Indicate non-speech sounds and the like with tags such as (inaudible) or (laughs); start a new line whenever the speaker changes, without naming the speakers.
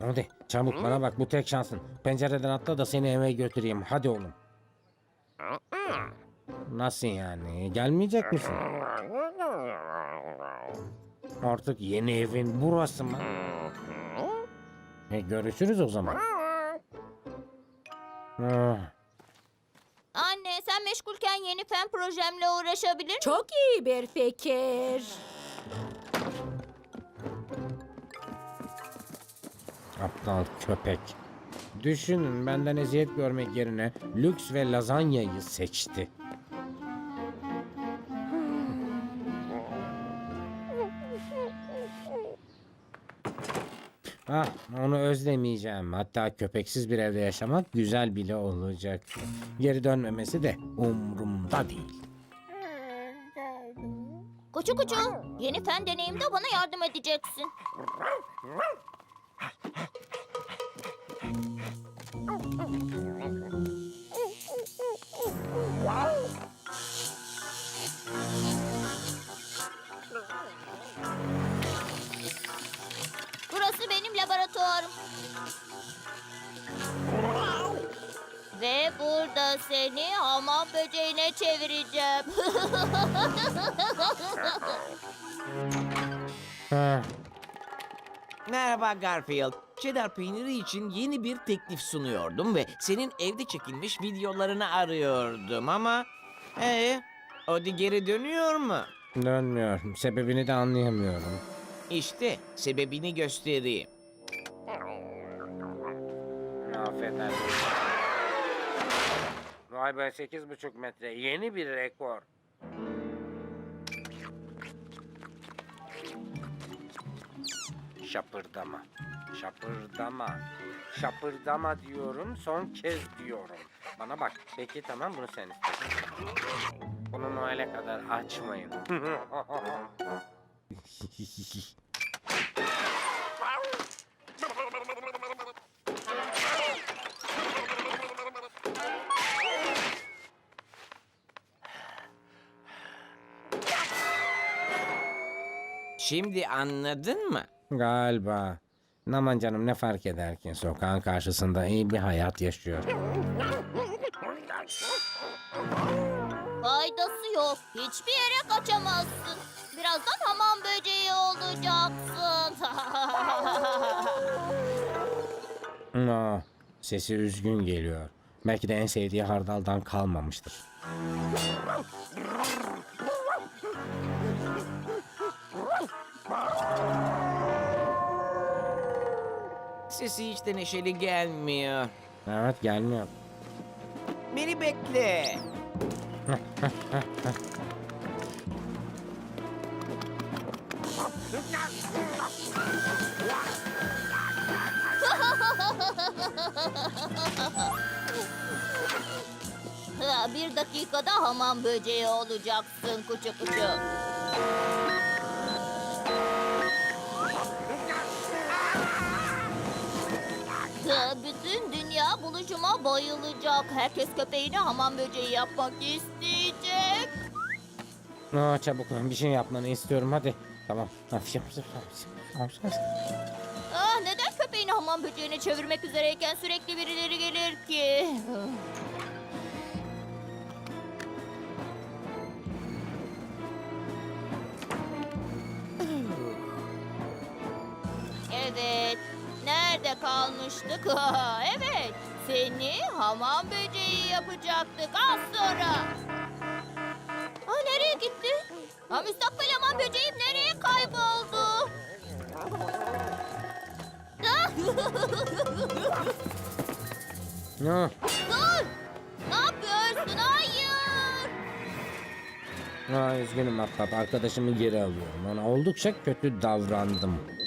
Hadi çabuk bana bak bu tek şansın. Pencereden atla da seni eve götüreyim. Hadi oğlum. Nasıl yani? Gelmeyecek misin? Artık yeni evin burası mı? E, görüşürüz o zaman. Ah,
Anne sen meşgulken yeni fen projemle uğraşabilir miyim?
Çok iyi bir fikir.
Aptal köpek. Düşünün benden eziyet görmek yerine lüks ve lazanyayı seçti. Ah onu özlemeyeceğim. Hatta köpeksiz bir evde yaşamak güzel bile olacak. Geri dönmemesi de umurumda değil.
Kuçu kuçu yeni fen deneyimde bana yardım edeceksin. Burası benim laboratuvarım. Ve burada seni hamam böceğine çevireceğim. (laughs)
Merhaba Garfield. Cheddar peyniri için yeni bir teklif sunuyordum ve senin evde çekilmiş videolarını arıyordum ama... Ee, Odi geri dönüyor mu?
dönmüyor. Sebebini de anlayamıyorum.
İşte sebebini göstereyim.
Affedersin. Vay be sekiz buçuk metre. Yeni bir rekor. Şapırdama. Şapırdama. Şapırdama diyorum. Son kez diyorum. Bana bak. Peki tamam bunu sen istedin. Bunu Noel'e kadar açmayın.
Şimdi anladın mı?
Galiba. Aman canım ne fark eder ki sokağın karşısında iyi bir hayat yaşıyor.
Faydası yok. Hiçbir yere kaçamazsın. Birazdan hamam böceği olacaksın. (laughs)
Aa, sesi üzgün geliyor. Belki de en sevdiği hardaldan kalmamıştır. (laughs)
Sesi hiç de neşeli gelmiyor.
Evet gelmiyor.
Beni bekle.
Ha, bir dakikada hamam böceği olacaksın kuçu kuçu. Bütün dünya buluşuma bayılacak. Herkes köpeğini hamam böceği yapmak isteyecek.
Aa, çabuk bir şey yapmanı istiyorum hadi. Tamam.
Ah, neden köpeğini hamam böceğine çevirmek üzereyken sürekli birileri gelir Nerede kalmıştık? Ah, (laughs) evet. Seni hamam böceği yapacaktık az sonra. Aa, nereye gitti? Ha, müstakbel hamam böceğim nereye kayboldu? (laughs) Ah!
Aa,
Dur! Ne yapıyorsun? Hayır!
aa, üzgünüm Ahbap. Arkadaşımı geri alıyorum. Ona oldukça kötü davrandım.